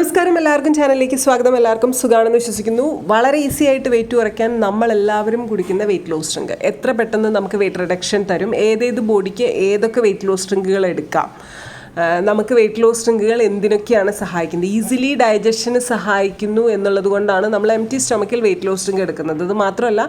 നമസ്കാരം എല്ലാവർക്കും ചാനലിലേക്ക് സ്വാഗതം. എല്ലാവർക്കും സുഖമാണെന്ന് വിശ്വസിക്കുന്നു. വളരെ ഈസി ആയിട്ട് വെയിറ്റ് കുറയ്ക്കാൻ നമ്മൾ എല്ലാവരും കുടിക്കുന്ന വെയിറ്റ് ലോസ് ഡ്രിങ്ക് എത്ര പെട്ടെന്ന് നമുക്ക് വെയിറ്റ് റിഡക്ഷൻ തരും? ഏതേത് ബോഡിക്ക് ഏതൊക്കെ വെയിറ്റ് ലോസ് ഡ്രിങ്കുകൾ എടുക്കാം? നമുക്ക് വെയിറ്റ് ലോസ് ഡ്രിങ്കുകൾ എന്തിനൊക്കെയാണ് സഹായിക്കുന്നത്? ഈസിലി ഡൈജഷന് സഹായിക്കുന്നു എന്നുള്ളത് കൊണ്ടാണ് നമ്മൾ എം ടി സ്റ്റൊമക്കിൽ വെയിറ്റ് ലോസ് ഡ്രിങ്ക് എടുക്കുന്നത്. അത് മാത്രമല്ല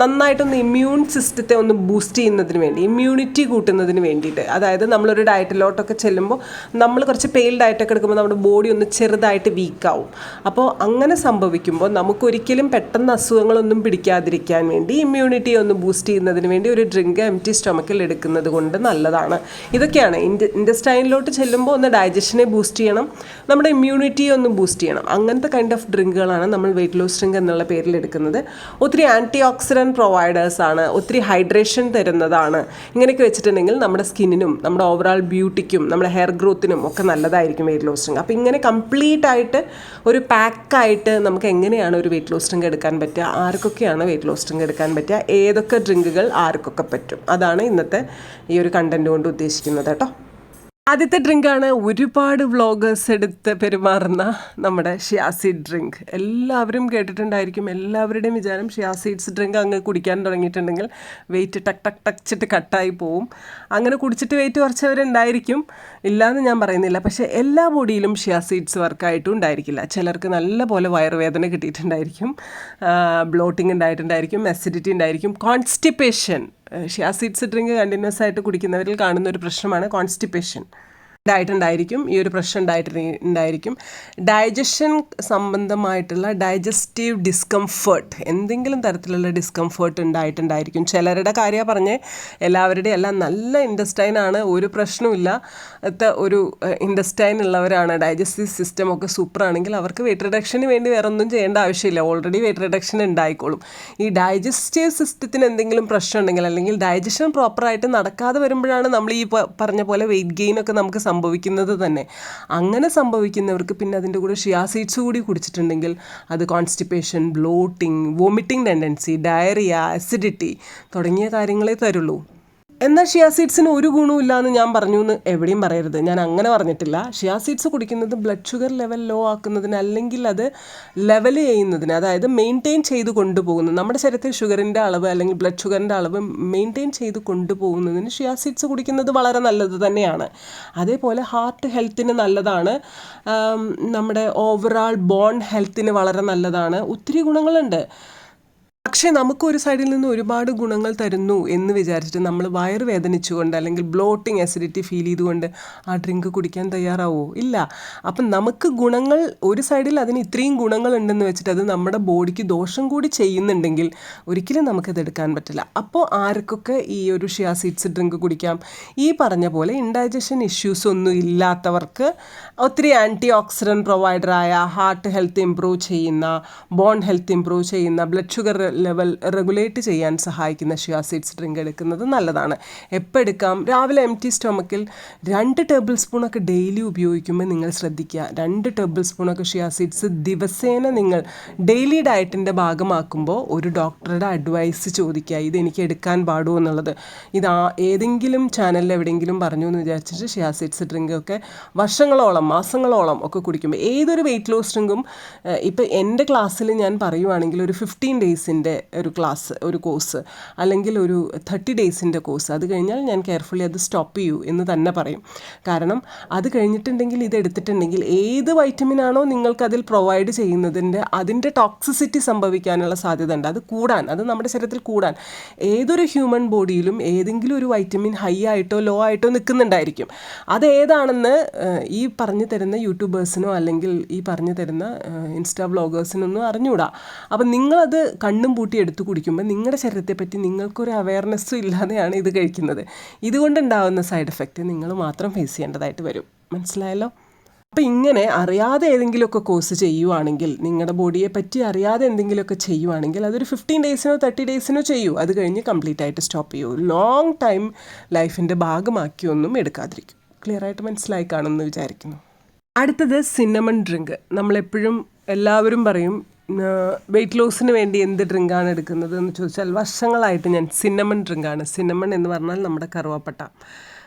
നന്നായിട്ടൊന്ന് ഇമ്മ്യൂൺ സിസ്റ്റത്തെ ഒന്ന് ബൂസ്റ്റ് ചെയ്യുന്നതിന് വേണ്ടി ഇമ്മ്യൂണിറ്റി കൂട്ടുന്നതിന് വേണ്ടിയിട്ട്. അതായത് നമ്മളൊരു ഡയറ്റിലോട്ടൊക്കെ ചെല്ലുമ്പോൾ നമ്മൾ കുറച്ച് പെയിൽ ഡയറ്റൊക്കെ എടുക്കുമ്പോൾ നമ്മുടെ ബോഡി ഒന്ന് ചെറുതായിട്ട് വീക്കാവും അപ്പോൾ അങ്ങനെ സംഭവിക്കുമ്പോൾ നമുക്കൊരിക്കലും പെട്ടെന്ന് അസുഖങ്ങളൊന്നും പിടിക്കാതിരിക്കാൻ വേണ്ടി ഇമ്മ്യൂണിറ്റി ഒന്ന് ബൂസ്റ്റ് ചെയ്യുന്നതിന് വേണ്ടി ഒരു ഡ്രിങ്ക് എം ടി സ്റ്റൊമക്കിൽ എടുക്കുന്നത് കൊണ്ട് നല്ലതാണ്. ഇതൊക്കെയാണ് ഇൻഡ ഇൻഡസ്റ്റൈനിലോട്ട് ചെല്ലുമ്പോൾ ഒന്ന് ഡൈജഷനെ ബൂസ്റ്റ് ചെയ്യണം. നമ്മുടെ ഇമ്മ്യൂണിറ്റിയെ ഒന്ന് ബൂസ്റ്റ് ചെയ്യണം. അങ്ങനത്തെ കൈൻഡ് ഓഫ് ഡ്രിങ്കുകളാണ് നമ്മൾ വെയിറ്റ് ലോസ് ഡ്രിങ്ക് എന്നുള്ള പേരിൽ എടുക്കുന്നത്. ഒത്തിരി ആന്റി ഓക്സിഡന്റ് പ്രൊവൈഡേഴ്സാണ് ഒത്തിരി ഹൈഡ്രേഷൻ തരുന്നതാണ്. ഇങ്ങനെയൊക്കെ വെച്ചിട്ടുണ്ടെങ്കിൽ നമ്മുടെ സ്കിന്നിനും നമ്മുടെ ഓവറോൾ ബ്യൂട്ടിക്കും നമ്മുടെ ഹെയർ ഗ്രോത്തിനും ഒക്കെ നല്ലതായിരിക്കും വെയിറ്റ് ലോസ് ഡ്രിങ്ക് അപ്പോൾ ഇങ്ങനെ കംപ്ലീറ്റ് ആയിട്ട് ഒരു പാക്കായിട്ട് നമുക്ക് എങ്ങനെയാണ് ഒരു വെയിറ്റ് ലോസ് ഡ്രിങ്ക് എടുക്കാൻ പറ്റുക? ആർക്കൊക്കെയാണ് വെയിറ്റ് ലോസ് ഡ്രിങ്ക് എടുക്കാൻ പറ്റുക? ഏതൊക്കെ ഡ്രിങ്കുകൾ ആർക്കൊക്കെ പറ്റും? അതാണ് ഇന്നത്തെ ഈ ഒരു കണ്ടന്റ് കൊണ്ട് ഉദ്ദേശിക്കുന്നത് കേട്ടോ. ആദ്യത്തെ ഡ്രിങ്കാണ് ഒരുപാട് വ്ളോഗേഴ്സ് എടുത്ത് പെരുമാറുന്ന നമ്മുടെ ഷിയാസീഡ് ഡ്രിങ്ക്. എല്ലാവരും കേട്ടിട്ടുണ്ടായിരിക്കും. എല്ലാവരുടെയും വിചാരം ഷിയാസീഡ്സ് ഡ്രിങ്ക് അങ്ങ് കുടിക്കാൻ തുടങ്ങിയിട്ടുണ്ടെങ്കിൽ വെയിറ്റ് ടക്ക് ടക്ക് ടച്ചിട്ട് കട്ടായി പോവും. അങ്ങനെ കുടിച്ചിട്ട് വെയിറ്റ് കുറച്ചവരുണ്ടായിരിക്കും. ഇല്ലയെന്ന് ഞാൻ പറയുന്നില്ല. പക്ഷേ എല്ലാ ബോഡിയിലും ഷിയാസീഡ്സ് വർക്കായിട്ടും ഉണ്ടായിരിക്കില്ല. ചിലർക്ക് നല്ല പോലെ വയറുവേദന കിട്ടിയിട്ടുണ്ടായിരിക്കും. ബ്ലോട്ടിംഗ് ഉണ്ടായിട്ടുണ്ടായിരിക്കും. അസിഡിറ്റി ഉണ്ടായിരിക്കും. Constipation chia seeds drink continuous ആയിട്ട് കുടിക്കുന്നവരിൽ കാണുന്ന ഒരു പ്രശ്നമാണ് കോൺസ്റ്റിപ്പേഷൻ. ഉണ്ടായിട്ടുണ്ടായിരിക്കും ഈ ഒരു പ്രശ്നം ഉണ്ടായിട്ട് ഉണ്ടായിരിക്കും. ഡൈജഷൻ സംബന്ധമായിട്ടുള്ള ഡൈജസ്റ്റീവ് ഡിസ്കംഫേർട്ട് എന്തെങ്കിലും തരത്തിലുള്ള ഡിസ്കംഫേർട്ട് ഉണ്ടായിട്ടുണ്ടായിരിക്കും. ചിലരുടെ കാര്യം പറഞ്ഞ് എല്ലാവരുടെയും എല്ലാം നല്ല ഇൻഡസ്റ്റൈനാണ് ഒരു പ്രശ്നമില്ല ഒരു ഇൻഡസ്റ്റൈൻ ഉള്ളവരാണ്. ഡൈജസ്റ്റീവ് സിസ്റ്റം ഒക്കെ സൂപ്പർ ആണെങ്കിൽ അവർക്ക് വെയിറ്റ് റിഡക്ഷന് വേണ്ടി വേറെ ഒന്നും ചെയ്യേണ്ട ആവശ്യമില്ല. ഓൾറെഡി വെയിറ്റ് റിഡക്ഷൻ ഉണ്ടായിക്കോളും. ഈ ഡൈജസ്റ്റീവ് സിസ്റ്റത്തിന് എന്തെങ്കിലും പ്രശ്നം ഉണ്ടെങ്കിൽ അല്ലെങ്കിൽ ഡൈജഷൻ പ്രോപ്പറായിട്ട് നടക്കാതെ വരുമ്പോഴാണ് നമ്മൾ ഈ പറഞ്ഞ പോലെ വെയിറ്റ് ഗെയിൻ ഒക്കെ നമുക്ക് സംഭവിക്കുന്നത് തന്നെ. അങ്ങനെ സംഭവിക്കുന്നവർക്ക് പിന്നെ അതിന്റെ കൂടെ ഷിയാസീഡ്സ് കൂടി കുടിച്ചിട്ടുണ്ടെങ്കിൽ അത് constipation bloating vomiting tendency diarrhoea acidity തുടങ്ങിയ കാര്യങ്ങളെ തരുള്ളൂ. എന്നാൽ ഷിയാ സീഡ്സിന് ഒരു ഗുണവും ഇല്ലാന്ന് ഞാൻ പറഞ്ഞു എന്ന് എവിടെയും പറയരുത്. ഞാൻ അങ്ങനെ പറഞ്ഞിട്ടില്ല. ഷിയാ സീഡ്സ് കുടിക്കുന്നത് ബ്ലഡ് ഷുഗർ ലെവൽ ലോ ആക്കുന്നതിന് അല്ലെങ്കിൽ അത് ലെവൽ ചെയ്യുന്നതിന് അതായത് മെയിന്റെയിൻ ചെയ്ത് കൊണ്ടുപോകുന്നത് നമ്മുടെ ശരീരത്തിൽ ഷുഗറിന്റെ അളവ് അല്ലെങ്കിൽ ബ്ലഡ് ഷുഗറിന്റെ അളവ് മെയിന്റെയിൻ ചെയ്ത് കൊണ്ടുപോകുന്നതിന് ഷിയാ സീഡ്സ് കുടിക്കുന്നത് വളരെ നല്ലത് തന്നെയാണ്. അതേപോലെ ഹാർട്ട് ഹെൽത്തിന് നല്ലതാണ്. നമ്മുടെ ഓവറാൾ ബോൺ ഹെൽത്തിന് വളരെ നല്ലതാണ്. ഒത്തിരി ഗുണങ്ങളുണ്ട്. പക്ഷേ നമുക്ക് ഒരു സൈഡിൽ നിന്ന് ഒരുപാട് ഗുണങ്ങൾ തരുന്നു എന്ന് വിചാരിച്ചിട്ട് നമ്മൾ വയറ് വേദനിച്ചുകൊണ്ട് അല്ലെങ്കിൽ ബ്ലോട്ടിങ് അസിഡിറ്റി ഫീൽ ചെയ്തുകൊണ്ട് ആ ഡ്രിങ്ക് കുടിക്കാൻ തയ്യാറാവോ? ഇല്ല. അപ്പം നമുക്ക് ഗുണങ്ങൾ ഒരു സൈഡിൽ അതിന് ഇത്രയും ഗുണങ്ങൾ ഉണ്ടെന്ന് വെച്ചിട്ട് അത് നമ്മുടെ ബോഡിക്ക് ദോഷം കൂടി ചെയ്യുന്നുണ്ടെങ്കിൽ ഒരിക്കലും നമുക്കത് എടുക്കാൻ പറ്റില്ല. അപ്പോൾ ആർക്കൊക്കെ ഈ ഒരു ഷിയാ സീഡ്സ് ഡ്രിങ്ക് കുടിക്കാം? ഈ പറഞ്ഞ പോലെ ഇൻഡൈജഷൻ ഇഷ്യൂസ് ഒന്നും ഇല്ലാത്തവർക്ക് ഒത്തിരി ആന്റി ഓക്സിഡന്റ് പ്രൊവൈഡറായ ഹാർട്ട് ഹെൽത്ത് ഇമ്പ്രൂവ് ചെയ്യുന്ന ബോൺ ഹെൽത്ത് ഇമ്പ്രൂവ് ചെയ്യുന്ന ബ്ലഡ് ഷുഗർ ലെവൽ റെഗുലേറ്റ് ചെയ്യാൻ സഹായിക്കുന്ന ഷിയാ സീഡ്സ് ഡ്രിങ്ക് എടുക്കുന്നത് നല്ലതാണ്. എപ്പോൾ എടുക്കാം? രാവിലെ എം ടി സ്റ്റൊമക്കിൽ രണ്ട് ടേബിൾ സ്പൂണൊക്കെ ഡെയിലി ഉപയോഗിക്കുമ്പോൾ നിങ്ങൾ ശ്രദ്ധിക്കുക. രണ്ട് ടേബിൾ സ്പൂണൊക്കെ ഷിയാ സീഡ്സ് ദിവസേന നിങ്ങൾ ഡെയിലി ഡയറ്റിന്റെ ഭാഗമാക്കുമ്പോൾ ഒരു ഡോക്ടറുടെ അഡ്വൈസ് ചോദിക്കുക. ഇത് എനിക്ക് എടുക്കാൻ പാടുമോ എന്നുള്ളത്. ഇത് ഏതെങ്കിലും ചാനലിൽ എവിടെയെങ്കിലും പറഞ്ഞു എന്ന് വിചാരിച്ചിട്ട് ഷിയാ സീഡ്സ് ഡ്രിങ്ക് ഒക്കെ വർഷങ്ങളോളം മാസങ്ങളോളം ഒക്കെ കുടിക്കുമ്പോൾ ഏതൊരു വെയിറ്റ് ലോസ് ഡ്രിങ്കും ഇപ്പോൾ എന്റെ ക്ലാസ്സിൽ ഞാൻ പറയുവാണെങ്കിൽ ഒരു ഫിഫ്റ്റീൻ ഡേയ്സിന്റെ ഒരു ക്ലാസ് ഒരു കോഴ്സ് അല്ലെങ്കിൽ ഒരു തേർട്ടി ഡേയ്സിന്റെ കോഴ്സ്. അത് കഴിഞ്ഞാൽ ഞാൻ കെയർഫുള്ളി അത് സ്റ്റോപ്പ് ചെയ്യൂ എന്ന് തന്നെ പറയും. കാരണം അത് കഴിഞ്ഞിട്ടുണ്ടെങ്കിൽ ഇത് എടുത്തിട്ടുണ്ടെങ്കിൽ ഏത് വൈറ്റമിനാണോ നിങ്ങൾക്ക് അതിൽ പ്രൊവൈഡ് ചെയ്യുന്നതിന്റെ അതിന്റെ ടോക്സിസിറ്റി സംഭവിക്കാനുള്ള സാധ്യത ഉണ്ട് അത് കൂടാൻ അത് നമ്മുടെ ശരീരത്തിൽ കൂടാൻ. ഏതൊരു ഹ്യൂമൻ ബോഡിയിലും ഏതെങ്കിലും ഒരു വൈറ്റമിൻ ഹൈ ആയിട്ടോ ലോ ആയിട്ടോ നിൽക്കുന്നുണ്ടായിരിക്കും. അത് ഏതാണെന്ന് ഈ പറഞ്ഞു തരുന്ന യൂട്യൂബേഴ്സിനോ അല്ലെങ്കിൽ ഈ പറഞ്ഞു തരുന്ന ഇൻസ്റ്റാ ബ്ലോഗേഴ്സിനൊന്നും അറിഞ്ഞുകൂടാ. അപ്പം നിങ്ങളത് കണ്ണും പൂട്ടി എടുത്തു കുടിക്കുമ്പോൾ നിങ്ങളുടെ ശരീരത്തെപ്പറ്റി നിങ്ങൾക്കൊരു അവയർനെസ്സും ഇല്ലാതെയാണ് ഇത് കഴിക്കുന്നത്. ഇതുകൊണ്ടുണ്ടാകുന്ന സൈഡ് എഫക്റ്റ് നിങ്ങൾ മാത്രം ഫേസ് ചെയ്യേണ്ടതായിട്ട് വരും. മനസ്സിലായല്ലോ? അപ്പോൾ ഇങ്ങനെ അറിയാതെ ഏതെങ്കിലുമൊക്കെ കോഴ്സ് ചെയ്യുവാണെങ്കിൽ നിങ്ങളുടെ ബോഡിയെ പറ്റി അറിയാതെ എന്തെങ്കിലുമൊക്കെ ചെയ്യുവാണെങ്കിൽ അതൊരു ഫിഫ്റ്റീൻ ഡേയ്സിനോ തേർട്ടി ഡേയ്സിനോ ചെയ്യൂ. അത് കഴിഞ്ഞ് കംപ്ലീറ്റ് ആയിട്ട് സ്റ്റോപ്പ് ചെയ്യൂ. ലോങ് ടൈം ലൈഫിന്റെ ഭാഗമാക്കിയൊന്നും എടുക്കാതിരിക്കും. ക്ലിയർ ആയിട്ട് മനസ്സിലായി കാണുമെന്ന് വിചാരിക്കുന്നു. അടുത്തത് സിന്നമൺ ഡ്രിങ്ക് നമ്മളെപ്പോഴും എല്ലാവരും പറയും വെയിറ്റ് ലോസിന് വേണ്ടി എന്ത് ഡ്രിങ്കാണ് എടുക്കുന്നത് എന്ന് ചോദിച്ചാൽ വർഷങ്ങളായിട്ട് ഞാൻ സിന്നമൺ ഡ്രിങ്കാണ് സിന്നമൺ എന്ന് പറഞ്ഞാൽ നമ്മുടെ കറുവാപ്പട്ട.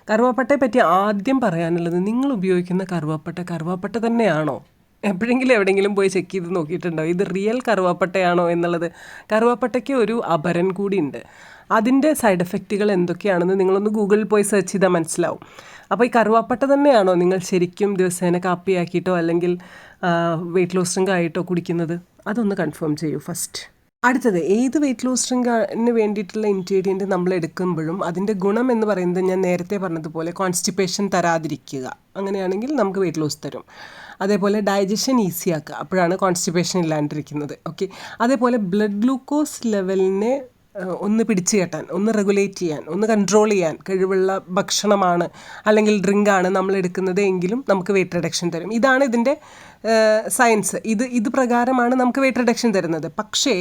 കറുവാപ്പട്ടയെ പറ്റി ആദ്യം പറയാനുള്ളത് നിങ്ങൾ ഉപയോഗിക്കുന്ന കറുവാപ്പട്ട കറുവാപ്പട്ട തന്നെയാണോ? എപ്പോഴെങ്കിലും എവിടെയെങ്കിലും പോയി ചെക്ക് ചെയ്ത് നോക്കിയിട്ടുണ്ടോ? ഇത് റിയൽ കറുവാപ്പട്ടയാണോ എന്നുള്ളത്? കറുവാപ്പട്ടയ്ക്ക് ഒരു അപരൻ കൂടിയുണ്ട് അതിന്റെ സൈഡ് എഫക്റ്റുകൾ എന്തൊക്കെയാണെന്ന് നിങ്ങളൊന്ന് ഗൂഗിളിൽ പോയി സെർച്ച് ചെയ്താൽ മനസ്സിലാവും. അപ്പോൾ ഈ കറുവാപ്പട്ട തന്നെയാണോ നിങ്ങൾ ശരിക്കും ദിവസേന കാപ്പിയാക്കിയിട്ടോ അല്ലെങ്കിൽ വെയിറ്റ് ലോസ് ഡ്രിങ്ക് ആയിട്ടോ കുടിക്കുന്നത്? അതൊന്ന് കൺഫേം ചെയ്യൂ ഫസ്റ്റ് അടുത്തത് ഏത് വെയിറ്റ് ലോസ് ഡ്രിങ്കിന് വേണ്ടിയിട്ടുള്ള ഇൻഗ്രീഡിയന്റ് നമ്മൾ എടുക്കുമ്പോഴും അതിന്റെ ഗുണം എന്ന് പറയുന്നത് ഞാൻ നേരത്തെ പറഞ്ഞതുപോലെ കോൺസ്റ്റിപ്പേഷൻ തരാതിരിക്കുക. അങ്ങനെയാണെങ്കിൽ നമുക്ക് വെയിറ്റ് ലോസ് തരും. അതേപോലെ ഡൈജഷൻ ഈസി ആക്കുക. അപ്പോഴാണ് കോൺസ്റ്റിപ്പേഷൻ ഇല്ലാണ്ടിരിക്കുന്നത്. ഓക്കെ അതേപോലെ ബ്ലഡ് ഗ്ലൂക്കോസ് ലെവലിനെ ഒന്ന് പിടിച്ചു കെട്ടാൻ ഒന്ന് റെഗുലേറ്റ് ചെയ്യാൻ ഒന്ന് കൺട്രോൾ ചെയ്യാൻ കഴിവുള്ള ഭക്ഷണമാണ് അല്ലെങ്കിൽ ഡ്രിങ്കാണ് നമ്മൾ എടുക്കുന്നത് എങ്കിലും നമുക്ക് വെയിറ്റ് റിഡക്ഷൻ തരും. ഇതാണ് ഇതിന്റെ സയൻസ് ഇത് ഇത് പ്രകാരമാണ് നമുക്ക് വെയിറ്റ് റിഡക്ഷൻ തരുന്നത്. പക്ഷേ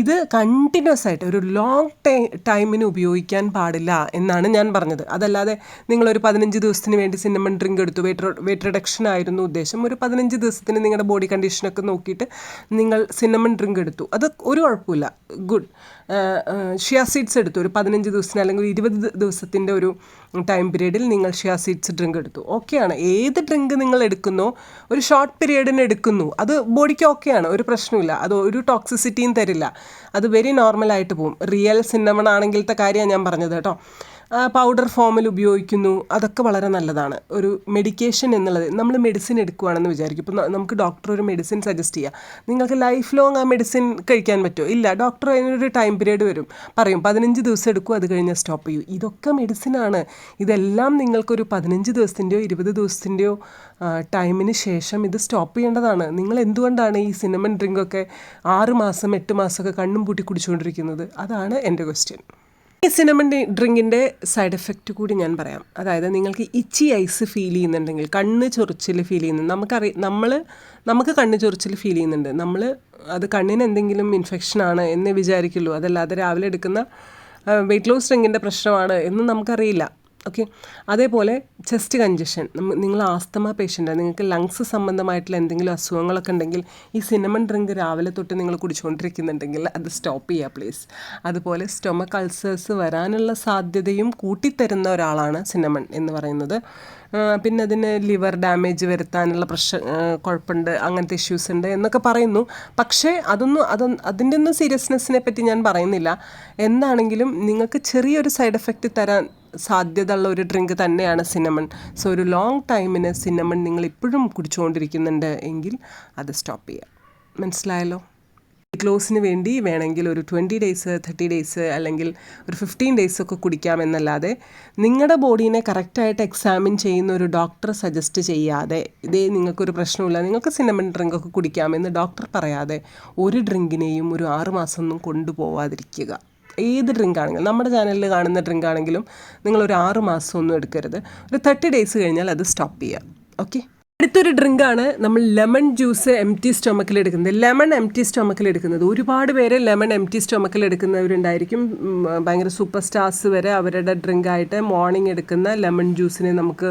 ഇത് കണ്ടിന്യൂസ് ആയിട്ട് ഒരു ലോങ് ടൈ ടൈമിന് ഉപയോഗിക്കാൻ പാടില്ല എന്നാണ് ഞാൻ പറഞ്ഞത്. അതല്ലാതെ നിങ്ങളൊരു പതിനഞ്ച് ദിവസത്തിന് വേണ്ടി സിന്നമൺ ഡ്രിങ്ക് എടുത്തു വെയിറ്റ് വെയിറ്റ് റിഡക്ഷൻ ആയിരുന്നു ഉദ്ദേശം. ഒരു പതിനഞ്ച് ദിവസത്തിന് നിങ്ങളുടെ ബോഡി കണ്ടീഷനൊക്കെ നോക്കിയിട്ട് നിങ്ങൾ സിന്നമൺ ഡ്രിങ്ക് എടുത്തു. അത് ഒരു കുഴപ്പമില്ല. ഗുഡ് ഷിയ സീഡ്സ് എടുത്തു. ഒരു പതിനഞ്ച് ദിവസത്തിന് അല്ലെങ്കിൽ ഇരുപത് ദിവസത്തിന്റെ ഒരു ടൈം പീരീഡിൽ നിങ്ങൾ ഷിയാ സീഡ്സ് ഡ്രിങ്ക് എടുത്തു. ഓക്കെയാണ് ഏത് ഡ്രിങ്ക് നിങ്ങൾ എടുക്കുന്നോ ഒരു ഷോർട്ട് പീരീഡിന് എടുക്കുന്നു അത് ബോഡിക്ക് ഓക്കെയാണ് ഒരു പ്രശ്നമില്ല അത് ഒരു ടോക്സിസിറ്റിയും തരില്ല. അത് വെരി നോർമലായിട്ട് പോകും റിയൽ സിന്നമൺ ആണെങ്കിലത്തെ കാര്യമാണ് ഞാൻ പറഞ്ഞത് കേട്ടോ. പൗഡർ ഫോമിൽ ഉപയോഗിക്കുന്നു. അതൊക്കെ വളരെ നല്ലതാണ്. ഒരു മെഡിക്കേഷൻ എന്നുള്ളത് നമ്മൾ മെഡിസിൻ എടുക്കുകയാണെന്ന് വിചാരിക്കും. ഇപ്പോൾ നമുക്ക് ഡോക്ടർ ഒരു മെഡിസിൻ സജസ്റ്റ് ചെയ്യുക നിങ്ങൾക്ക് ലൈഫ് ലോങ് ആ മെഡിസിൻ കഴിക്കാൻ പറ്റുമോ? ഇല്ല. ഡോക്ടർ അതിനൊരു ടൈം പീരീഡ് വരും. പറയും പതിനഞ്ച് ദിവസം എടുക്കും അത് കഴിഞ്ഞാൽ സ്റ്റോപ്പ് ചെയ്യൂ. ഇതൊക്കെ മെഡിസിനാണ് ഇതെല്ലാം നിങ്ങൾക്കൊരു പതിനഞ്ച് ദിവസത്തിന്റെയോ ഇരുപത് ദിവസത്തിന്റെയോ ടൈമിന് ശേഷം ഇത് സ്റ്റോപ്പ് ചെയ്യേണ്ടതാണ്. നിങ്ങൾ എന്തുകൊണ്ടാണ് ഈ സിനിമൻ ഡ്രിങ്കൊക്കെ ആറ് മാസം എട്ട് മാസമൊക്കെ കണ്ണും പൂട്ടി കുടിച്ചുകൊണ്ടിരിക്കുന്നത്? അതാണ് എന്റെ ക്വസ്റ്റ്യൻ ഈ സിനമൺ ഡ്രിങ്കിന്റെ സൈഡ് എഫക്റ്റ് കൂടി ഞാൻ പറയാം. അതായത് നിങ്ങൾക്ക് ഇച്ചി ഐസ് ഫീൽ ചെയ്യുന്നുണ്ടെങ്കിൽ കണ്ണ് ചൊറിച്ചിൽ ഫീൽ ചെയ്യുന്നു നമുക്കറി നമ്മൾ നമുക്ക് കണ്ണ് ചൊറിച്ചിൽ ഫീൽ ചെയ്യുന്നുണ്ട്. നമ്മൾ അത് കണ്ണിന് എന്തെങ്കിലും ഇൻഫെക്ഷൻ ആണ് എന്ന് വിചാരിക്കുള്ളൂ. അതല്ലാതെ രാവിലെ എടുക്കുന്ന വെയിറ്റ് ലോസ് ഡ്രിങ്കിന്റെ പ്രശ്നമാണ് എന്ന് നമുക്കറിയില്ല. ഓക്കെ അതേപോലെ ചെസ്റ്റ് കഞ്ചഷൻ നിങ്ങൾ ആസ്തമ പേഷ്യന്റ് നിങ്ങൾക്ക് ലങ്സ് സംബന്ധമായിട്ടുള്ള എന്തെങ്കിലും അസുഖങ്ങളൊക്കെ ഉണ്ടെങ്കിൽ ഈ സിനമൺ ഡ്രിങ്ക് രാവിലെ തൊട്ട് നിങ്ങൾ കുടിച്ചുകൊണ്ടിരിക്കുന്നുണ്ടെങ്കിൽ അത് സ്റ്റോപ്പ് ചെയ്യുക പ്ലീസ് അതുപോലെ സ്റ്റൊമക്ക് അൾസേഴ്സ് വരാനുള്ള സാധ്യതയും കൂട്ടിത്തരുന്ന ഒരാളാണ് സിനമൺ എന്ന് പറയുന്നത്. പിന്നെ അതിന് ലിവർ ഡാമേജ് വരുത്താനുള്ള പ്രശ്ന കുഴപ്പമുണ്ട് അങ്ങനത്തെ ഇഷ്യൂസ് ഉണ്ട് എന്നൊക്കെ പറയുന്നു. പക്ഷേ അതൊന്നും അതൊന്നും അതിന്റെ ഒന്നും സീരിയസ്നെസ്സിനെ പറ്റി ഞാൻ പറയുന്നില്ല. എന്താണെങ്കിലും നിങ്ങൾക്ക് ചെറിയൊരു സൈഡ് എഫക്റ്റ് തരാൻ സാധ്യതയുള്ള ഒരു ഡ്രിങ്ക് തന്നെയാണ് സിനമൺ. സോ ഒരു ലോങ് ടൈമിന് സിനമൺ നിങ്ങൾ ഇപ്പോഴും കുടിച്ചുകൊണ്ടിരിക്കുന്നുണ്ട് എങ്കിൽ അത് സ്റ്റോപ്പ് ചെയ്യുക മനസ്സിലായല്ലോ? വെയിറ്റ് ലോസിന് വേണ്ടി വേണമെങ്കിൽ ഒരു ട്വന്റി ഡേയ്സ് തേർട്ടി ഡേയ്സ് അല്ലെങ്കിൽ ഒരു ഫിഫ്റ്റീൻ ഡേയ്സ് ഒക്കെ കുടിക്കാമെന്നല്ലാതെ നിങ്ങളുടെ ബോഡീനെ കറക്റ്റായിട്ട് എക്സാമിൻ ചെയ്യുന്ന ഒരു ഡോക്ടർ സജസ്റ്റ് ചെയ്യാതെ ഇതേ നിങ്ങൾക്കൊരു പ്രശ്നമില്ല നിങ്ങൾക്ക് സിനമൺ ഡ്രിങ്ക് ഒക്കെ കുടിക്കാമെന്ന് ഡോക്ടർ പറയാതെ ഒരു ഡ്രിങ്കിനെയും ഒരു ആറ് മാസം ഒന്നും കൊണ്ടുപോവാതിരിക്കുക. ഏത് ഡ്രിങ്ക് ആണെങ്കിലും നമ്മുടെ ചാനലിൽ കാണുന്ന ഡ്രിങ്ക് ആണെങ്കിലും നിങ്ങൾ ഒരു ആറ് മാസം ഒന്നും എടുക്കരുത്. ഒരു തേർട്ടി ഡേയ്സ് കഴിഞ്ഞാൽ അത് സ്റ്റോപ്പ് ചെയ്യുക. ഓക്കെ അടുത്തൊരു ഡ്രിങ്കാണ് നമ്മൾ ലെമൺ ജ്യൂസ് എം ടി സ്റ്റൊമക്കിൽ എടുക്കുന്നത്. ലെമൺ എം ടി സ്റ്റൊമക്കിൽ എടുക്കുന്നത്. ഒരുപാട് പേര് ലെമൺ എം ടി സ്റ്റൊമക്കിൽ എടുക്കുന്നവരുണ്ടായിരിക്കും ഭയങ്കര സൂപ്പർ സ്റ്റാർസ് വരെ അവരുടെ ഡ്രിങ്കായിട്ട് മോർണിംഗ് എടുക്കുന്ന ലെമൺ ജ്യൂസിനെ നമുക്ക്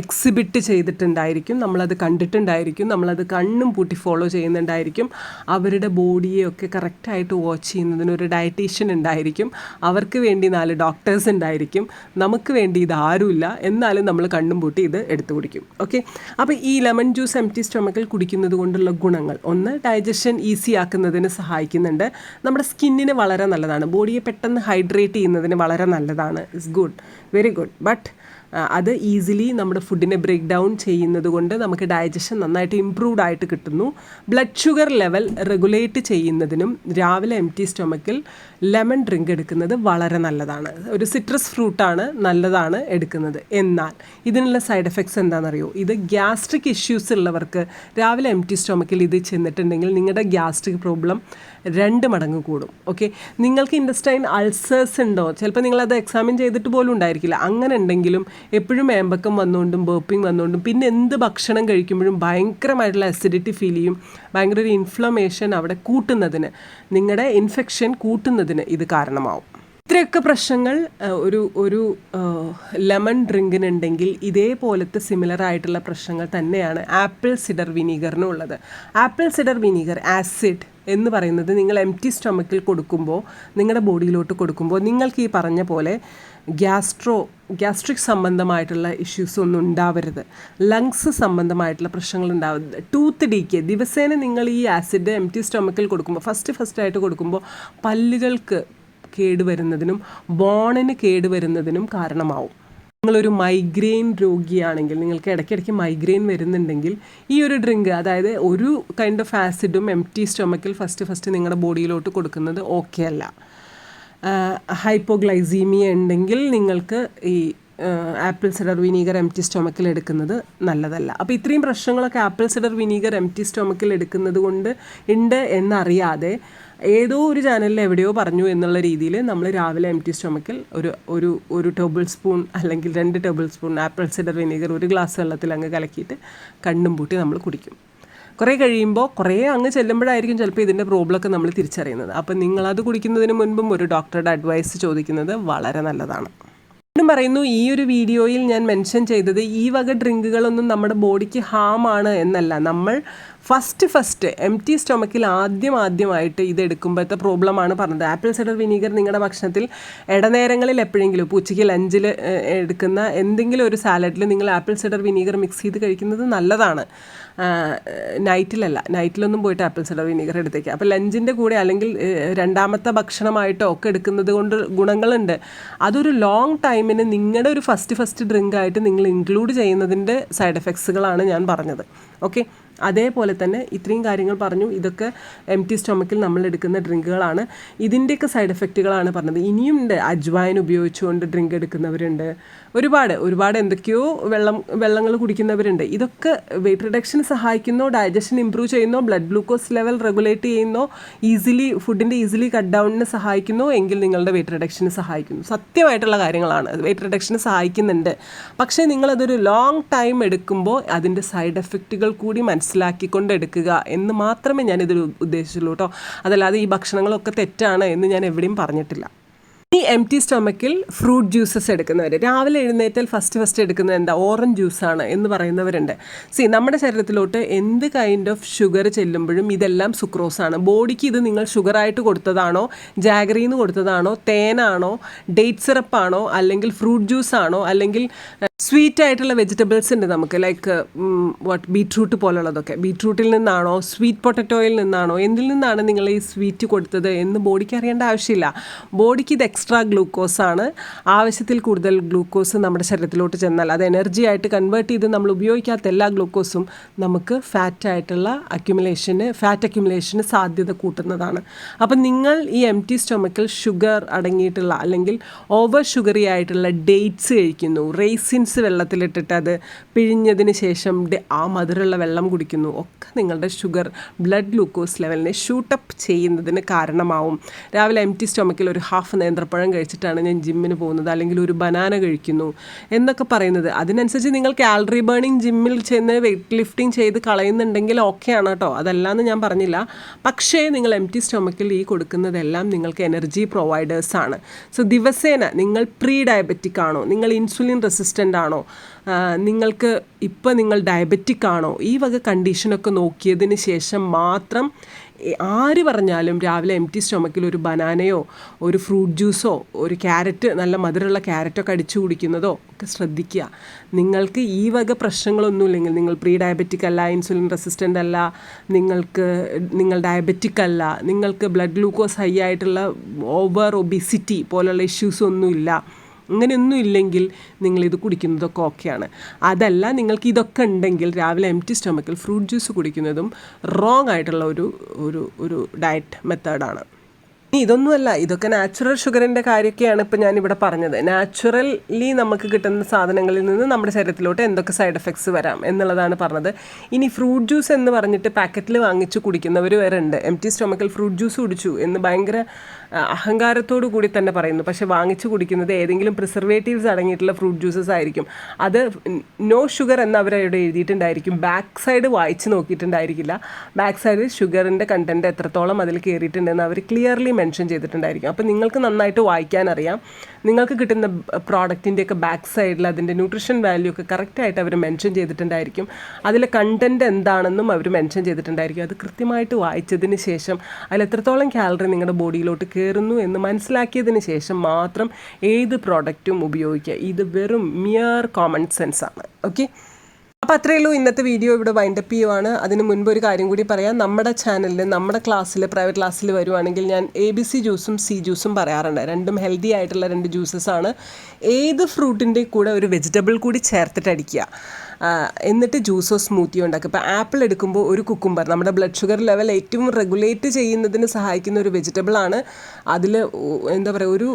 എക്സിബിറ്റ് ചെയ്തിട്ടുണ്ടായിരിക്കും. നമ്മളത് കണ്ടിട്ടുണ്ടായിരിക്കും. നമ്മളത് കണ്ണും പൂട്ടി ഫോളോ ചെയ്യുന്നുണ്ടായിരിക്കും. അവരുടെ ബോഡിയെയൊക്കെ കറക്റ്റായിട്ട് വാച്ച് ചെയ്യുന്നതിന് ഒരു ഡയറ്റീഷ്യൻ ഉണ്ടായിരിക്കും. അവർക്ക് വേണ്ടി നാല് ഡോക്ടേഴ്സ് ഉണ്ടായിരിക്കും. നമുക്ക് വേണ്ടി ഇത് ആരുമില്ല എന്നാലും നമ്മൾ കണ്ണും പൂട്ടി ഇത് എടുത്തു കുടിക്കും. ഓക്കെ അപ്പോൾ ഈ ലെമൺ ജ്യൂസ് എം ടി സ്റ്റൊമക്കിൽ കുടിക്കുന്നത് കൊണ്ടുള്ള ഗുണങ്ങൾ. ഒന്ന് ഡൈജഷൻ ഈസി ആക്കുന്നതിന് സഹായിക്കുന്നുണ്ട്. നമ്മുടെ സ്കിന്നിന് വളരെ നല്ലതാണ്. ബോഡിയെ പെട്ടെന്ന് ഹൈഡ്രേറ്റ് ചെയ്യുന്നതിന് വളരെ നല്ലതാണ്. It's good very good but അത് ഈസിലി നമ്മുടെ ഫുഡിനെ ബ്രേക്ക് ഡൗൺ ചെയ്യുന്നത് കൊണ്ട് നമുക്ക് ഡൈജഷൻ നന്നായിട്ട് ഇമ്പ്രൂവ്ഡ് ആയിട്ട് കിട്ടുന്നു. ബ്ലഡ് ഷുഗർ ലെവൽ റെഗുലേറ്റ് ചെയ്യുന്നതിനും രാവിലെ എം ടി സ്റ്റൊമക്കിൽ ലെമൺ ഡ്രിങ്ക് എടുക്കുന്നത് വളരെ നല്ലതാണ്. ഒരു സിട്രസ് ഫ്രൂട്ടാണ് നല്ലതാണ് എടുക്കുന്നത്. എന്നാൽ ഇതിനുള്ള സൈഡ് എഫക്ട്സ് എന്താണെന്നറിയോ? ഇത് ഗ്യാസ്ട്രിക് ഇഷ്യൂസ് ഉള്ളവർക്ക് രാവിലെ എം ടി സ്റ്റൊമക്കിൽ ഇത് ചെന്നിട്ടുണ്ടെങ്കിൽ നിങ്ങളുടെ ഗ്യാസ്ട്രിക് പ്രോബ്ലം രണ്ട് മടങ്ങ് കൂടും. ഓക്കെ നിങ്ങൾക്ക് ഇൻഡസ്റ്റൈൻ അൾസേഴ്സ് ഉണ്ടോ? ചിലപ്പോൾ നിങ്ങളത് എക്സാമിൻ ചെയ്തിട്ട് പോലും ഉണ്ടായിരിക്കില്ല. അങ്ങനെ ഉണ്ടെങ്കിലും എപ്പോഴും ഏമ്പക്കം വന്നുകൊണ്ടും ബേപ്പിംഗ് വന്നുകൊണ്ടും പിന്നെ എന്ത് ഭക്ഷണം കഴിക്കുമ്പോഴും ഭയങ്കരമായിട്ടുള്ള അസിഡിറ്റി ഫീൽ ചെയ്യും. ഭയങ്കര ഒരു ഇൻഫ്ലമേഷൻ അവിടെ കൂട്ടുന്നതിന് നിങ്ങളുടെ ഇൻഫെക്ഷൻ കൂട്ടുന്നതിന് ഇത് കാരണമാവും. ഇത്രയൊക്കെ പ്രശ്നങ്ങൾ ഒരു ഒരു ലെമൺ ഡ്രിങ്കിനുണ്ടെങ്കിൽ ഇതേപോലത്തെ സിമിലർ ആയിട്ടുള്ള പ്രശ്നങ്ങൾ തന്നെയാണ് ആപ്പിൾ സിഡർ വിനീഗറിനും ഉള്ളത് ആപ്പിൾ സിഡർ വിനീഗർ ആസിഡ് എന്ന് പറയുന്നത് നിങ്ങൾ എം ടി സ്റ്റൊമക്കിൽ കൊടുക്കുമ്പോൾ നിങ്ങളുടെ ബോഡിയിലോട്ട് കൊടുക്കുമ്പോൾ നിങ്ങൾക്ക് ഈ പറഞ്ഞ പോലെ ഗ്യാസ്ട്രോ ഗ്യാസ്ട്രിക് സംബന്ധമായിട്ടുള്ള ഇഷ്യൂസ് ഒന്നും ഉണ്ടാവരുത്. ലങ്സ് സംബന്ധമായിട്ടുള്ള പ്രശ്നങ്ങൾ ഉണ്ടാവരുത്. ടൂത്ത് ഡീക്ക് ദിവസേന നിങ്ങൾ ഈ ആസിഡ് എം ടി സ്റ്റൊമക്കിൽ കൊടുക്കുമ്പോൾ ഫസ്റ്റ് ഫസ്റ്റ് ആയിട്ട് കൊടുക്കുമ്പോൾ പല്ലുകൾക്ക് കേടുവരുന്നതിനും ബോണിന് കേടുവരുന്നതിനും കാരണമാവും. നിങ്ങളൊരു മൈഗ്രെയിൻ രോഗിയാണെങ്കിൽ നിങ്ങൾക്ക് ഇടയ്ക്കിടയ്ക്ക് മൈഗ്രെയിൻ വരുന്നുണ്ടെങ്കിൽ ഈ ഒരു ഡ്രിങ്ക് അതായത് ഒരു കൈൻഡ് ഓഫ് ആസിഡും എം ടി സ്റ്റൊമക്കിൽ ഫസ്റ്റ് ഫസ്റ്റ് നിങ്ങളുടെ ബോഡിയിലോട്ട് കൊടുക്കുന്നത് ഓക്കെ അല്ല. ഹൈപ്പോഗ്ലൈസീമിയ ഉണ്ടെങ്കിൽ നിങ്ങൾക്ക് ഈ apple cider vinegar M T സ്റ്റൊമക്കിൽ എടുക്കുന്നത് നല്ലതല്ല. അപ്പോൾ ഇത്രയും പ്രശ്നങ്ങളൊക്കെ apple cider vinegar M T സ്റ്റൊമക്കിൽ എടുക്കുന്നത് കൊണ്ട് ഉണ്ട് എന്നറിയാതെ ഏതോ ഒരു ചാനലിൽ എവിടെയോ പറഞ്ഞു എന്നുള്ള രീതിയിൽ നമ്മൾ രാവിലെ എം ടി സ്റ്റൊമക്കിൽ ഒരു ഒരു ഒരു ടേബിൾ സ്പൂൺ അല്ലെങ്കിൽ രണ്ട് table spoon apple cider vinegar ഒരു ഗ്ലാസ് വെള്ളത്തിൽ അങ്ങ് കലക്കിയിട്ട് കണ്ണും പൂട്ടി നമ്മൾ കുടിക്കും. കുറേ കഴിയുമ്പോൾ കുറേ അങ്ങ് ചെല്ലുമ്പോഴായിരിക്കും ചിലപ്പോൾ ഇതിന്റെ പ്രോബ്ലമൊക്കെ നമ്മൾ തിരിച്ചറിയുന്നത്. അപ്പം നിങ്ങളത് കുടിക്കുന്നതിന് മുൻപും ഒരു ഡോക്ടറുടെ അഡ്വൈസ് ചോദിക്കുന്നത് വളരെ നല്ലതാണ്. വീണ്ടും പറയുന്നു ഈ ഒരു വീഡിയോയിൽ ഞാൻ മെൻഷൻ ചെയ്തത് ഈ വക ഡ്രിങ്കുകളൊന്നും നമ്മുടെ ബോഡിക്ക് ഹാമാണ് എന്നല്ല. നമ്മൾ ഫസ്റ്റ് ഫസ്റ്റ് എം ടി സ്റ്റൊമക്കിൽ ആദ്യം ആദ്യമായിട്ട് ഇത് എടുക്കുമ്പോഴത്തെ പ്രോബ്ലമാണ് പറഞ്ഞത്. ആപ്പിൾ സൈഡർ വിനീഗർ നിങ്ങളുടെ ഭക്ഷണത്തിൽ ഇടനേരങ്ങളിൽ എപ്പോഴെങ്കിലും ഉച്ചയ്ക്ക് ലഞ്ചിൽ എടുക്കുന്ന എന്തെങ്കിലും ഒരു സാലഡിൽ നിങ്ങൾ ആപ്പിൾ സൈഡർ വിനീഗർ മിക്സ് ചെയ്ത് കഴിക്കുന്നത് നല്ലതാണ്. നൈറ്റിലല്ല നൈറ്റിലൊന്നും പോയിട്ട് ആപ്പിൾ സൈഡർ വിനീഗർ എടുത്തേക്കുക അപ്പോൾ ലഞ്ചിന്റെ കൂടെ അല്ലെങ്കിൽ രണ്ടാമത്തെ ഭക്ഷണമായിട്ടോ ഒക്കെ എടുക്കുന്നത് കൊണ്ട് ഗുണങ്ങളുണ്ട്. അതൊരു ലോങ് ടൈമിന് നിങ്ങളുടെ ഒരു ഫസ്റ്റ് ഫസ്റ്റ് ഡ്രിങ്ക് ആയിട്ട് നിങ്ങൾ ഇൻക്ലൂഡ് ചെയ്യുന്നതിന്റെ സൈഡ് എഫക്ട്സുകളാണ് ഞാൻ പറഞ്ഞത്. ഓക്കെ അതേപോലെ തന്നെ ഇത്രയും കാര്യങ്ങൾ പറഞ്ഞു. ഇതൊക്കെ എം ടി സ്റ്റൊമക്കിൽ നമ്മൾ എടുക്കുന്ന ഡ്രിങ്കുകളാണ്. ഇതിന്റെയൊക്കെ സൈഡ് എഫക്റ്റുകളാണ് പറഞ്ഞത്. ഇനിയും ഉണ്ട്. അജ്വായൻ ഉപയോഗിച്ചുകൊണ്ട് ഡ്രിങ്ക് എടുക്കുന്നവരുണ്ട്. ഒരുപാട് ഒരുപാട് എന്തൊക്കെയോ വെള്ളം വെള്ളങ്ങൾ കുടിക്കുന്നവരുണ്ട്. ഇതൊക്കെ വെയിറ്റ് റിഡക്ഷന് സഹായിക്കുന്നോ ഡൈജഷൻ ഇമ്പ്രൂവ് ചെയ്യുന്നോ ബ്ലഡ് ഗ്ലൂക്കോസ് ലെവൽ റെഗുലേറ്റ് ചെയ്യുന്നോ ഈസിലി ഫുഡിന്റെ ഈസിലി കട്ട് ഡൗണിന് സഹായിക്കുന്നോ എങ്കിൽ നിങ്ങളുടെ വെയിറ്റ് റിഡക്ഷന് സഹായിക്കുന്നു. സത്യമായിട്ടുള്ള കാര്യങ്ങളാണ്. വെയിറ്റ് റിഡക്ഷന് സഹായിക്കുന്നുണ്ട്. പക്ഷേ നിങ്ങളതൊരു ലോങ് ടൈം എടുക്കുമ്പോൾ അതിന്റെ സൈഡ് എഫക്റ്റുകൾ കൂടി മനസ്സിലാക്കിക്കൊണ്ട് എടുക്കുക എന്ന് മാത്രമേ ഞാനിതിൽ ഉദ്ദേശിച്ചുള്ളൂ കേട്ടോ. അതല്ലാതെ ഈ ഭക്ഷണങ്ങളൊക്കെ തെറ്റാണ് എന്ന് ഞാൻ എവിടെയും പറഞ്ഞിട്ടില്ല. ഈ എം ടി സ്റ്റൊമക്കിൽ ഫ്രൂട്ട് ജ്യൂസസ് എടുക്കുന്നവർ രാവിലെ എഴുന്നേറ്റാൽ ഫസ്റ്റ് ഫസ്റ്റ് എടുക്കുന്നത് എന്താ? ഓറഞ്ച് ജ്യൂസാണ് എന്ന് പറയുന്നവരുണ്ട്. സി നമ്മുടെ ശരീരത്തിലോട്ട് എന്ത് കൈൻഡ് ഓഫ് ഷുഗർ ചെല്ലുമ്പോഴും ഇതെല്ലാം സുക്രോസാണ് ബോഡിക്ക് ഇത് നിങ്ങൾ ഷുഗറായിട്ട് കൊടുത്തതാണോ? ജാഗറിന്ന് കൊടുത്തതാണോ? തേനാണോ? ഡേറ്റ് സിറപ്പാണോ അല്ലെങ്കിൽ ഫ്രൂട്ട് ജ്യൂസാണോ അല്ലെങ്കിൽ സ്വീറ്റ് ആയിട്ടുള്ള വെജിറ്റബിൾസ് ഉണ്ട് നമുക്ക്. ലൈക്ക് വാട്ട് ബീട്രൂട്ട് പോലുള്ളതൊക്കെ. ബീട്രൂട്ടിൽ നിന്നാണോ? സ്വീറ്റ് പൊട്ടറ്റോയിൽ നിന്നാണോ? എന്തിൽ നിന്നാണ് നിങ്ങൾ ഈ സ്വീറ്റ് കൊടുത്തത് എന്ന് ബോഡിക്ക് അറിയേണ്ട ആവശ്യമില്ല. ബോഡിക്ക് ഇത് എക്സ്ട്രാ ഗ്ലൂക്കോസ് ആണ് ആവശ്യത്തിൽ കൂടുതൽ ഗ്ലൂക്കോസ് നമ്മുടെ ശരീരത്തിലോട്ട് ചെന്നാൽ അത് എനർജി ആയിട്ട് കൺവേർട്ട് ചെയ്ത് നമ്മൾ ഉപയോഗിക്കാത്ത എല്ലാ ഗ്ലൂക്കോസും നമുക്ക് ഫാറ്റ് ആയിട്ടുള്ള അക്യുമുലേഷന് ഫാറ്റ് അക്യുമുലേഷന് സാധ്യത കൂട്ടുന്നതാണ്. അപ്പം നിങ്ങൾ ഈ എം ടി സ്റ്റൊമക്കിൽ ഷുഗർ അടങ്ങിയിട്ടുള്ള അല്ലെങ്കിൽ ഓവർ ഷുഗറി ആയിട്ടുള്ള ഡേറ്റ്സ് കഴിക്കുന്നു. റേസിൻസ് വെള്ളത്തിലിട്ടിട്ട് അത് പിഴിഞ്ഞതിന് ശേഷം ആ മധുരമുള്ള വെള്ളം കുടിക്കുന്നു. ഒക്കെ നിങ്ങളുടെ ഷുഗർ ബ്ലഡ് ഗ്ലൂക്കോസ് ലെവലിനെ ഷൂട്ടപ്പ് ചെയ്യുന്നതിന് കാരണമാവും. രാവിലെ എം ടി സ്റ്റൊമക്കിൽ ഒരു ഹാഫ് നേന്ത്രപ്പഴം കഴിച്ചിട്ടാണ് ഞാൻ ജിമ്മിന് പോകുന്നത് അല്ലെങ്കിൽ ഒരു ബനാന കഴിക്കുന്നു എന്നൊക്കെ പറയുന്നത്. അതിനനുസരിച്ച് നിങ്ങൾ കാലറി ബേണിംഗ് ജിമ്മിൽ ചെന്ന് വെയിറ്റ് ലിഫ്റ്റിംഗ് ചെയ്ത് കളയുന്നുണ്ടെങ്കിൽ ആണ് കേട്ടോ. അതല്ലാന്ന് ഞാൻ പറഞ്ഞില്ല. പക്ഷേ നിങ്ങൾ എം ടി സ്റ്റൊമക്കിൽ ഈ കൊടുക്കുന്നതെല്ലാം നിങ്ങൾക്ക് എനർജി പ്രൊവൈഡേഴ്സ് ആണ്. സോ ദിവസേന നിങ്ങൾ പ്രീ ഡയബറ്റിക് ആണോ? നിങ്ങൾ ഇൻസുലിൻ റെസിസ്റ്റന്റ് ആണോ? നിങ്ങൾക്ക് ഇപ്പോൾ നിങ്ങൾ ഡയബറ്റിക് ആണോ? ഈ വക കണ്ടീഷനൊക്കെ നോക്കിയതിന് ശേഷം മാത്രം ആര് പറഞ്ഞാലും രാവിലെ എം ടി സ്റ്റൊമക്കിൽ ഒരു ബനാനയോ ഒരു ഫ്രൂട്ട് ജ്യൂസോ ഒരു ക്യാരറ്റ് നല്ല മധുരമുള്ള ക്യാരറ്റൊക്കെ അടിച്ചു കുടിക്കുന്നതോ ഒക്കെ ശ്രദ്ധിക്കുക. നിങ്ങൾക്ക് ഈ വക പ്രശ്നങ്ങളൊന്നും ഇല്ലെങ്കിൽ നിങ്ങൾ പ്രീ ഡയബറ്റിക് അല്ല ഇൻസുലിൻ റെസിസ്റ്റന്റ് അല്ല നിങ്ങൾക്ക് നിങ്ങൾ ഡയബറ്റിക് അല്ല നിങ്ങൾക്ക് ബ്ലഡ് ഗ്ലൂക്കോസ് ഹൈ ആയിട്ടുള്ള ഓവർ ഒബിസിറ്റി പോലുള്ള ഇഷ്യൂസ് ഒന്നുമില്ല. അങ്ങനെയൊന്നും ഇല്ലെങ്കിൽ നിങ്ങളിത് കുടിക്കുന്നതൊക്കെ ഓക്കെയാണ്. അതല്ല നിങ്ങൾക്ക് ഇതൊക്കെ ഉണ്ടെങ്കിൽ രാവിലെ എം ടി സ്റ്റൊമക്കിൽ ഫ്രൂട്ട് ജ്യൂസ് കുടിക്കുന്നതും റോങ് ആയിട്ടുള്ള ഒരു ഒരു ഒരു ഡയറ്റ് മെത്തേഡാണ് ഇതൊന്നുമല്ല ഇതൊക്കെ നാച്ചുറൽ ഷുഗറിന്റെ കാര്യമൊക്കെയാണ് ഇപ്പോൾ ഞാനിവിടെ പറഞ്ഞത്. നാച്ചുറലി നമുക്ക് കിട്ടുന്ന സാധനങ്ങളിൽ നിന്ന് നമ്മുടെ ശരീരത്തിലോട്ട് എന്തൊക്കെ സൈഡ് എഫക്ട്സ് വരാം എന്നുള്ളതാണ് പറഞ്ഞത്. ഇനി ഫ്രൂട്ട് ജ്യൂസ് എന്ന് പറഞ്ഞിട്ട് പാക്കറ്റിൽ വാങ്ങിച്ച് കുടിക്കുന്നവർ വരെ ഉണ്ട്. എം ടി സ്റ്റൊമക്കിൽ ഫ്രൂട്ട് ജ്യൂസ് കുടിച്ചു എന്ന് ഭയങ്കര അഹങ്കാരത്തോടു കൂടി തന്നെ പറയുന്നു. പക്ഷെ വാങ്ങിച്ചു കുടിക്കുന്നത് ഏതെങ്കിലും പ്രിസർവേറ്റീവ്സ് അടങ്ങിയിട്ടുള്ള ഫ്രൂട്ട് ജ്യൂസസ് ആയിരിക്കും. അത് നോ ഷുഗർ എന്ന് അവരവിടെ എഴുതിയിട്ടുണ്ടായിരിക്കും. ബാക്ക് സൈഡ് വായിച്ച് നോക്കിയിട്ടുണ്ടായിരിക്കില്ല. ബാക്ക് സൈഡിൽ ഷുഗറിന്റെ കണ്ടന്റ് എത്രത്തോളം അതിൽ കയറിയിട്ടുണ്ടെന്ന് അവർ ക്ലിയർലി മെൻഷൻ ചെയ്തിട്ടുണ്ടായിരിക്കും. അപ്പോൾ നിങ്ങൾക്ക് നന്നായിട്ട് വായിക്കാൻ അറിയാം. നിങ്ങൾക്ക് കിട്ടുന്ന പ്രോഡക്റ്റിന്റെയൊക്കെ ബാക്ക് സൈഡിൽ അതിന്റെ ന്യൂട്രീഷൻ വാല്യൂ ഒക്കെ കറക്റ്റായിട്ട് അവർ മെൻഷൻ ചെയ്തിട്ടുണ്ടായിരിക്കും. അതിലെ കണ്ടന്റ് എന്താണെന്നും അവർ മെൻഷൻ ചെയ്തിട്ടുണ്ടായിരിക്കും. അത് കൃത്യമായിട്ട് വായിച്ചതിന് ശേഷം അതിൽ എത്രത്തോളം കാലറി നിങ്ങളുടെ ബോഡിയിലോട്ട് കയറുന്നു എന്ന് മനസ്സിലാക്കിയതിന് ശേഷം മാത്രം ഏത് പ്രോഡക്റ്റും ഉപയോഗിക്കുക. ഇത് വെറും മിയർ കോമൺ സെൻസ് ആണ്. ഓക്കെ അപ്പോൾ അത്രയേ ഉള്ളൂ ഇന്നത്തെ വീഡിയോ ഇവിടെ വൈൻഡപ്പ് ചെയ്യുവാണ്. അതിന് മുൻപ് ഒരു കാര്യം കൂടി പറയാം. നമ്മുടെ ചാനലിൽ നമ്മുടെ ക്ലാസ്സിൽ പ്രൈവറ്റ് ക്ലാസ്സിൽ വരുവാണെങ്കിൽ ഞാൻ എ ബി സി ജ്യൂസും സി ജ്യൂസും പറയാറുണ്ട്. രണ്ടും ഹെൽത്തി ആയിട്ടുള്ള രണ്ട് ജ്യൂസസ് ആണ്. ഏത് ഫ്രൂട്ടിന്റെ കൂടെ ഒരു വെജിറ്റബിൾ കൂടി ചേർത്തിട്ട് അടിക്കുക എന്നിട്ട് ജ്യൂസോ സ്മൂത്തിയോ ഉണ്ടാക്കുക ഇപ്പോൾ ആപ്പിൾ എടുക്കുമ്പോൾ ഒരു കുക്കുംബർ നമ്മുടെ ബ്ലഡ് ഷുഗർ ലെവൽ ഏറ്റവും റെഗുലേറ്റ് ചെയ്യുന്നതിന് സഹായിക്കുന്ന ഒരു വെജിറ്റബിൾ ആണ്. അതിൽ എന്താ പറയുക ഒരു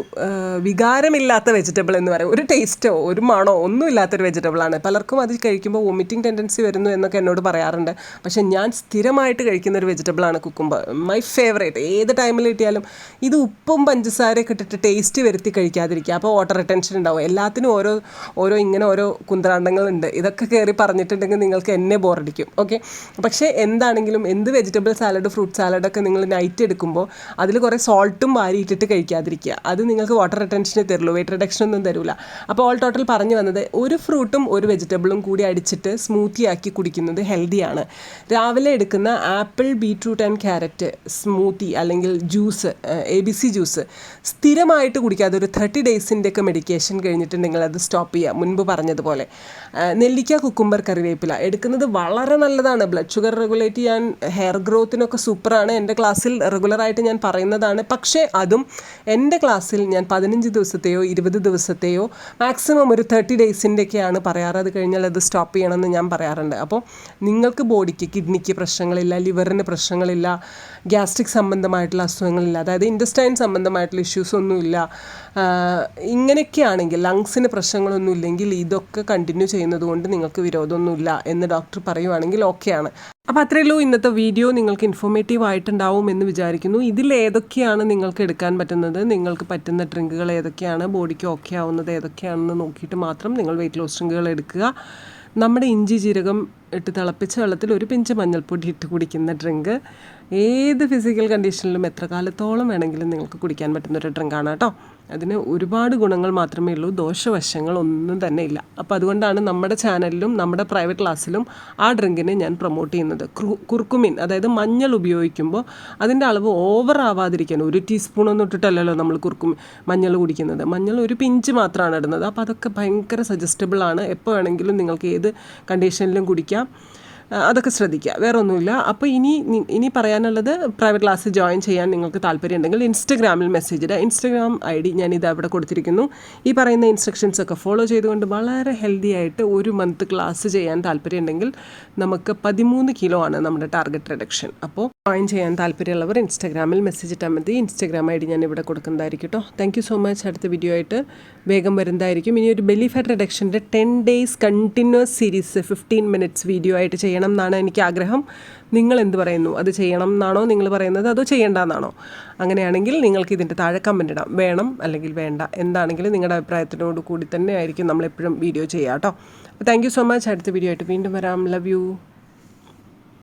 വികാരമില്ലാത്ത വെജിറ്റബിൾ എന്ന് പറയും. ഒരു ടേസ്റ്റോ ഒരു മണോ വെജിറ്റബിൾ ആണ്. പലർക്കും അത് കഴിക്കുമ്പോൾ വൊമിറ്റിംഗ് ടെൻഡൻസി വരുന്നു എന്നൊക്കെ എന്നോട് പറയാറുണ്ട്. പക്ഷേ ഞാൻ സ്ഥിരമായിട്ട് കഴിക്കുന്ന ഒരു വെജിറ്റബിൾ ആണ് കുക്കുംബർ മൈ ഫേവറേറ്റ് ഏത് ടൈമിൽ കിട്ടിയാലും ഇത് ഉപ്പും പഞ്ചസാരയൊക്കെ ഇട്ടിട്ട് ടേസ്റ്റ് വരുത്തി കഴിക്കാതിരിക്കുക. അപ്പോൾ വാട്ടർ റിട്ടൻഷൻ ഉണ്ടാവും. എല്ലാത്തിനും ഓരോ ഓരോ ഇങ്ങനെ ഓരോ കുന്ത്രാണ്ടങ്ങളുണ്ട്. ഇതൊക്കെ കയറി പറഞ്ഞിട്ടുണ്ടെങ്കിൽ നിങ്ങൾക്ക് എന്നെ ബോറടിക്കും ഓക്കെ പക്ഷേ എന്താണെങ്കിലും എന്ത് വെജിറ്റബിൾ സാലഡ് ഫ്രൂട്ട് സാലഡൊക്കെ നിങ്ങൾ നൈറ്റ് എടുക്കുമ്പോൾ അതിൽ കുറേ സോൾട്ടും വാരിയിട്ടിട്ട് കഴിക്കാതിരിക്കുക. അത് നിങ്ങൾക്ക് വാട്ടർ റിട്ടൻഷനെ തരുള്ളൂ വെയിറ്റ് റിഡക്ഷൻ ഒന്നും തരില്ല. അപ്പോൾ ഓൾ ടോട്ടൽ പറഞ്ഞു വന്നത് ഒരു ഫ്രൂട്ടും ഒരു വെജിറ്റബിളും കൂടി അടിച്ചിട്ട് സ്മൂത്തി ആക്കി കുടിക്കുന്നത് ഹെൽത്തിയാണ് രാവിലെ എടുക്കുന്ന apple beetroot and carrot smoothie അല്ലെങ്കിൽ juice A B C juice സ്ഥിരമായിട്ട് കുടിക്കാതെ ഒരു തേർട്ടി ഡേയ്സിന്റെ ഒക്കെ മെഡിക്കേഷൻ കഴിഞ്ഞിട്ടുണ്ടെങ്കിൽ അത് സ്റ്റോപ്പ് ചെയ്യുക. മുൻപ് പറഞ്ഞതുപോലെ. നെല്ലിക്ക കുക്കുംബർ കറിവേപ്പില. എടുക്കുന്നത് വളരെ നല്ലതാണ്. ബ്ലഡ് ഷുഗർ റെഗുലേറ്റ് ചെയ്യാൻ ഹെയർ ഗ്രോത്തിനൊക്കെ സൂപ്പറാണ്. എന്റെ ക്ലാസ്സിൽ റെഗുലറായിട്ട് ഞാൻ പറയുന്നതാണ്. പക്ഷേ അതും എന്റെ ക്ലാസ്സിൽ ഞാൻ പതിനഞ്ച് ദിവസത്തെയോ ഇരുപത് ദിവസത്തെയോ മാക്സിമം ഒരു തേർട്ടി ഡേയ്സിന്റെയൊക്കെയാണ് പറയാറ്. അത് കഴിഞ്ഞാൽ അത് സ്റ്റോപ്പ് ചെയ്യണമെന്ന് ഞാൻ പറയാറുണ്ട്. അപ്പോൾ നിങ്ങൾക്ക് ബോഡിക്ക് കിഡ്നിക്ക് പ്രശ്നങ്ങളില്ല ലിവറിന് പ്രശ്നങ്ങളില്ല ഗ്യാസ്ട്രിക് സംബന്ധമായിട്ടുള്ള അസുഖങ്ങളില്ല അതായത് ഇൻഡസ്റ്റൈൻ സംബന്ധമായിട്ടുള്ള ഇഷ്യൂസ് ഒന്നുമില്ല ഇങ്ങനെയൊക്കെയാണെങ്കിൽ ലങ്സിന് പ്രശ്നങ്ങളൊന്നും ഇല്ലെങ്കിൽ ഇതൊക്കെ കണ്ടിന്യൂ ചെയ്യുന്നത് കൊണ്ട് നിങ്ങൾക്ക് വിരോധമൊന്നുമില്ല എന്ന് ഡോക്ടർ പറയുവാണെങ്കിൽ ഓക്കെയാണ് അപ്പോൾ അത്രയേ ഉള്ളൂ ഇന്നത്തെ വീഡിയോ നിങ്ങൾക്ക് ഇൻഫോർമേറ്റീവ് ആയിട്ടുണ്ടാവും എന്ന് വിചാരിക്കുന്നു. ഇതിൽ ഏതൊക്കെയാണ് നിങ്ങൾക്ക് എടുക്കാൻ പറ്റുന്നത്? നിങ്ങൾക്ക് പറ്റുന്ന ഡ്രിങ്കുകൾ ഏതൊക്കെയാണ്? ബോഡിക്ക് ഓക്കെ ആവുന്നത് ഏതൊക്കെയാണെന്ന് നോക്കിയിട്ട് മാത്രം നിങ്ങൾ വെയിറ്റ് ലോസ് ഡ്രിങ്കുകൾ എടുക്കുക. നമ്മുടെ ഇഞ്ചി ജീരകം ഇട്ട് തിളപ്പിച്ച വെള്ളത്തിൽ ഒരു പിഞ്ച് മഞ്ഞൾപ്പൊടി ഇട്ട് കുടിക്കുന്ന ഡ്രിങ്ക്. ഏത് ഫിസിക്കൽ കണ്ടീഷനിലും എത്ര കാലത്തോളം വേണമെങ്കിലും നിങ്ങൾക്ക് കുടിക്കാൻ പറ്റുന്ന ഒരു ഡ്രിങ്കാണ് കേട്ടോ. അതിന് ഒരുപാട് ഗുണങ്ങൾ മാത്രമേ ഉള്ളൂ. ദോഷവശങ്ങൾ ഒന്നും തന്നെ ഇല്ല. അപ്പോൾ അതുകൊണ്ടാണ് നമ്മുടെ ചാനലിലും നമ്മുടെ പ്രൈവറ്റ് ക്ലാസ്സിലും ആ ഡ്രിങ്കിനെ ഞാൻ പ്രൊമോട്ട് ചെയ്യുന്നത്. കുർക്കുമിൻ അതായത് മഞ്ഞൾ ഉപയോഗിക്കുമ്പോൾ അതിന്റെ അളവ് ഓവർ ആവാതിരിക്കാൻ ഒരു ടീസ്പൂണൊന്നും ഇട്ടിട്ടല്ലല്ലോ നമ്മൾ കുർക്കുമിൻ മഞ്ഞൾ കുടിക്കുന്നത്. മഞ്ഞൾ ഒരു പിഞ്ച് മാത്രമാണ് ഇടുന്നത്. അപ്പോൾ അതൊക്കെ ഭയങ്കര സജസ്റ്റബിൾ ആണ്. എപ്പോൾ വേണമെങ്കിലും നിങ്ങൾക്ക് ഏത് കണ്ടീഷനിലും കുടിക്കാം. അതൊക്കെ ശ്രദ്ധിക്കുക. വേറെ ഒന്നുമില്ല അപ്പോൾ ഇനി ഇനി പറയാനുള്ളത് പ്രൈവറ്റ് ക്ലാസ് ജോയിൻ ചെയ്യാൻ നിങ്ങൾക്ക് താല്പര്യം ഉണ്ടെങ്കിൽ ഇൻസ്റ്റഗ്രാമിൽ മെസ്സേജ് ഇടുക. ഇൻസ്റ്റഗ്രാം ഐ ഡി ഞാൻ ഇത് അവിടെ കൊടുത്തിരിക്കുന്നു. ഈ പറയുന്ന ഇൻസ്ട്രക്ഷൻസ് ഒക്കെ ഫോളോ ചെയ്തുകൊണ്ട് വളരെ ഹെൽത്തി ആയിട്ട് ഒരു മന്ത് ക്ലാസ് ചെയ്യാൻ താല്പര്യം ഉണ്ടെങ്കിൽ നമുക്ക് പതിമൂന്ന് കിലോ ആണ് നമ്മുടെ ടാർഗറ്റ് റിഡക്ഷൻ അപ്പോൾ ജോയിൻ ചെയ്യാൻ താല്പര്യമുള്ളവർ ഇൻസ്റ്റഗ്രാമിൽ മെസ്സേജ് ഇട്ടാൽ മതി. ഇൻസ്റ്റഗ്രാം ഐ ഡി ഞാൻ ഇവിടെ കൊടുക്കുന്നതായിരിക്കും കേട്ടോ താങ്ക് യു സോ മച്ച് അടുത്ത വീഡിയോ ആയിട്ട് വേഗം വരുന്നതായിരിക്കും. ഇനി ഒരു belly fat റിഡക്ഷന്റെ ten days continuous series fifteen minutes video ആയിട്ട് ചെയ്യണം എന്നാണ് എനിക്ക് ആഗ്രഹം. നിങ്ങൾ എന്ത് പറയുന്നു? അത് ചെയ്യണം എന്നാണോ നിങ്ങൾ പറയുന്നത്? അതോ ചെയ്യേണ്ട എന്നാണോ? അങ്ങനെയാണെങ്കിൽ നിങ്ങൾക്ക് ഇതിന്റെ താഴെ കമന്റ് ഇടാം. വേണം അല്ലെങ്കിൽ വേണ്ട. എന്താണെങ്കിലും നിങ്ങളുടെ അഭിപ്രായത്തിനോട് കൂടി തന്നെ ആയിരിക്കും നമ്മളെപ്പോഴും വീഡിയോ ചെയ്യുക കേട്ടോ. താങ്ക് യു സോ മച്ച് അടുത്ത വീഡിയോ ആയിട്ട് വീണ്ടും വരാം. Love you